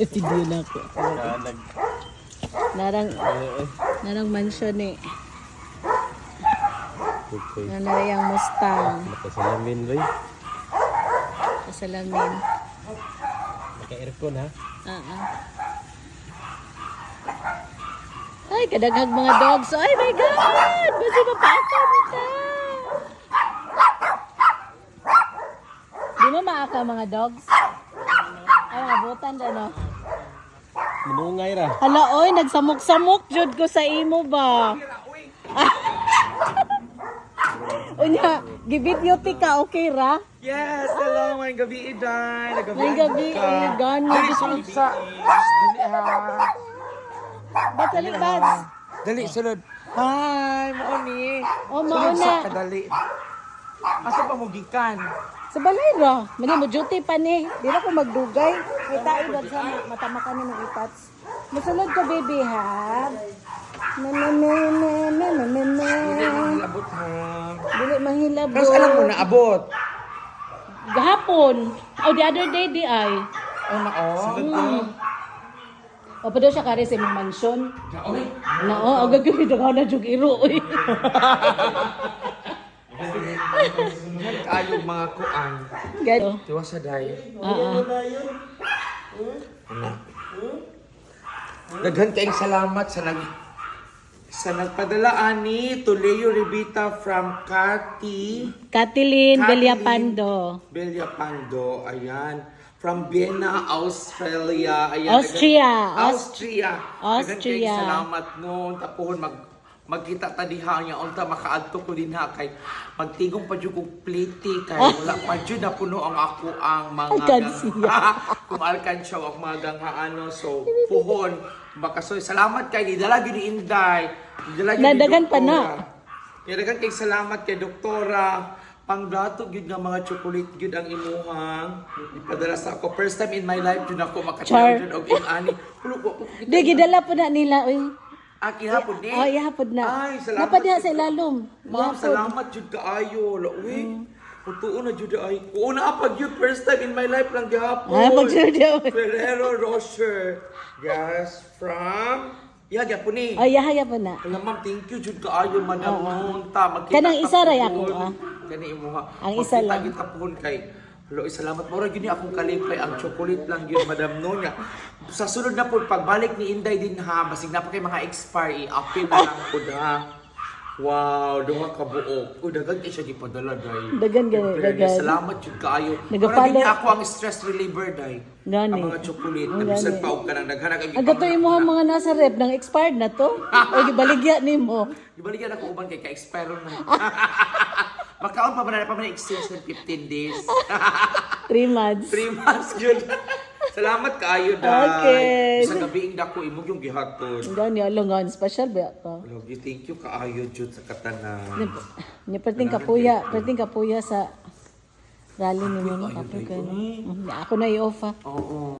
Video na ako. Narang, narang mansion eh. okay. Nanayang Mustang. Nakasalamin ba Kasalamin. Naka-aircon ha? Ah, ah. Ay, kadaghag mga dogs. Ay, my God! Basi mapaaka nita. Di mo maaka mga dogs? Ay, mga butan na, no? Manungay ra. Hala, oy, nagsamok-samok jud ko sa imo ba? Unya, gibidyo ti ka, okay ra? Yes, hello, may gabi iday. Nagabi May gabi, ay, gani. Dali sulod sa... Dali ha. Ba't salibad? Dali sulod. Hi, mo ni. Oh, Sulod mauna. sa kadali. Asa pa mo gikan? Sa balay ra. Mani mo duty pa ni. Di na ko magdugay. Tayo ba sa matama ka ni ng itats. Masulod ka, baby, ha? Na na na na na na na na. Abot ha. Dili mahilab. Tapos alam mo na abot. Gahapon. Oh, the other day, di ay. Oh na oh. O, pa daw siya kari sa imong mansyon. Na, oh, agad kami daw na jug iro. Uy. Kayong mga kuan. Gado. Tiwa sa day. Ah, ah. Daghan kayong salamat sa nag sa nagpadala ani Tuleo Ribita from Kati Katilin Katilin. Villapando. Belia Pando, ayan. From Vienna, Australia. Ayan, Austria. Dagan- Austria. Austria. Dagan kayong salamat noon. Tapuhon, mag, magkita ta diha niya. Unta, makaadto ko din ha. Kay, magtigong pa dyan kong pliti. Kay, wala pa dyan na puno ang ako ang mga... Kung alkansya ang mga gangha ano. So, puhon. Baka so, salamat kay Didala ni Inday. Didala gyud Nadagan pa na. Nadagan kay salamat kay Doktora. Pangdato gyud nga mga chocolate gyud ang imuhang ipadala sa ako. First time in my life jud ako jud og inani. Hulo ko ko Di, gidala po na nila. Uy. Aki hapon ni. Oh, ihapod na. Ay, salamat. Napadiha jud sa ilalom. Ma'am, Ihapod. salamat jud kaayo. Lawi. Utuon na jud ay. Oo na pag yun first time in my life lang gihapon. Ah, mag-studio. Ferrero Rocher. Yes, from Yeah, gyapon ni. Oh, yahaya po na. Ma'am, thank you jud kaayo man ang munta. Magkita Kanang isa ta ray pohon. ako, ah. Kani imo ha. Ang isa Magkita lang. gyud ta pohon kay Hello, salamat mo ra gyud ni akong kalipay ang chocolate lang gyud Madam Nonya. Sa sunod na po pagbalik ni Inday din ha, basig na pa kay mga expire i-apil na lang po ha. Wow, duha ka buok. O dagan kay siya gipadala day. Dagan gani, In fairness, dagan. Salamat jud kaayo. Nagapalo- Para din ako ang stress reliever day. Gani. Ang mga chocolate, Ang nabisan gani. pa og kanang daghan kag Ang gato yung mga mga nasa rep nang expired na to. o gibaligya nimo. Ibaligyan ako uban kay ka-expire na. Makaon pa ba na pa man exchange ng 15 days? 3 months. 3 months yun. Salamat kaayo da. Okay. Sa gabi dako imong yung gihatod. Gani alongan special ba ka? Lagi thank you kaayo jud sa katanan. Ni perting kapuya, perting kapuya sa rally ni mo kapo kan. Ako na i-off ah. Oo.